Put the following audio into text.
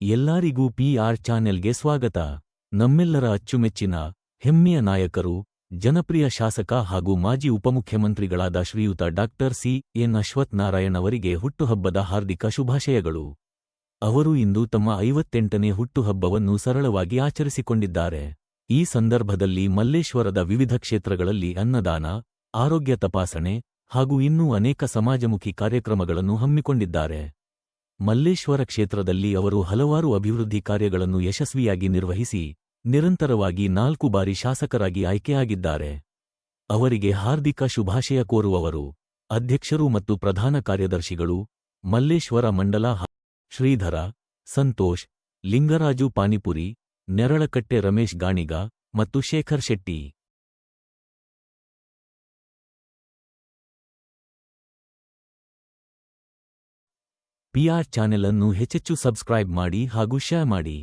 ಎಲ್ಲರಿಗೂ ಪಿಆರ್ ಚಾನೆಲ್ಗೆ ಸ್ವಾಗತ. ನಮ್ಮೆಲ್ಲರ ಅಚ್ಚುಮೆಚ್ಚಿನ, ಹೆಮ್ಮೆಯ ನಾಯಕರು, ಜನಪ್ರಿಯ ಶಾಸಕ ಹಾಗೂ ಮಾಜಿ ಉಪಮುಖ್ಯಮಂತ್ರಿಗಳಾದ ಶ್ರೀಯುತ ಡಾಕ್ಟರ್ ಸಿ ಎನ್ ಅಶ್ವತ್ಥನಾರಾಯಣ್ ಅವರಿಗೆ ಹುಟ್ಟುಹಬ್ಬದ ಹಾರ್ದಿಕ ಶುಭಾಶಯಗಳು. ಅವರು ಇಂದು ತಮ್ಮ ಐವತ್ತೆಂಟನೇ ಹುಟ್ಟುಹಬ್ಬವನ್ನು ಸರಳವಾಗಿ ಆಚರಿಸಿಕೊಂಡಿದ್ದಾರೆ. ಈ ಸಂದರ್ಭದಲ್ಲಿ ಮಲ್ಲೇಶ್ವರದ ವಿವಿಧ ಕ್ಷೇತ್ರಗಳಲ್ಲಿ ಅನ್ನದಾನ, ಆರೋಗ್ಯ ತಪಾಸಣೆ ಹಾಗೂ ಇನ್ನೂ ಅನೇಕ ಸಮಾಜಮುಖಿ ಕಾರ್ಯಕ್ರಮಗಳನ್ನು ಹಮ್ಮಿಕೊಂಡಿದ್ದಾರೆ. ಮಲ್ಲೇಶ್ವರ ಕ್ಷೇತ್ರದಲ್ಲಿ ಅವರು ಹಲವಾರು ಅಭಿವೃದ್ಧಿ ಕಾರ್ಯಗಳನ್ನು ಯಶಸ್ವಿಯಾಗಿ ನಿರ್ವಹಿಸಿ, ನಿರಂತರವಾಗಿ ನಾಲ್ಕು ಬಾರಿ ಶಾಸಕರಾಗಿ ಆಯ್ಕೆಯಾಗಿದ್ದಾರೆ. ಅವರಿಗೆ ಹಾರ್ದಿಕ ಶುಭಾಶಯ ಕೋರುವವರು, ಅಧ್ಯಕ್ಷರು ಮತ್ತು ಪ್ರಧಾನ ಕಾರ್ಯದರ್ಶಿಗಳು ಮಲ್ಲೇಶ್ವರ ಮಂಡಲ ಶ್ರೀಧರ, ಸಂತೋಷ್, ಲಿಂಗರಾಜು ಪಾನಿಪುರಿ, ನೆರಳಕಟ್ಟೆ ರಮೇಶ್ ಗಾಣಿಗ ಮತ್ತು ಶೇಖರ್ ಶೆಟ್ಟಿ. ಪಿಆರ್ ಚಾನೆಲ್ ಅನ್ನು ಹೆಚ್ಚೆಚ್ಚು ಸಬ್ಸ್ಕ್ರೈಬ್ ಮಾಡಿ ಹಾಗೂ ಶೇರ್ ಮಾಡಿ.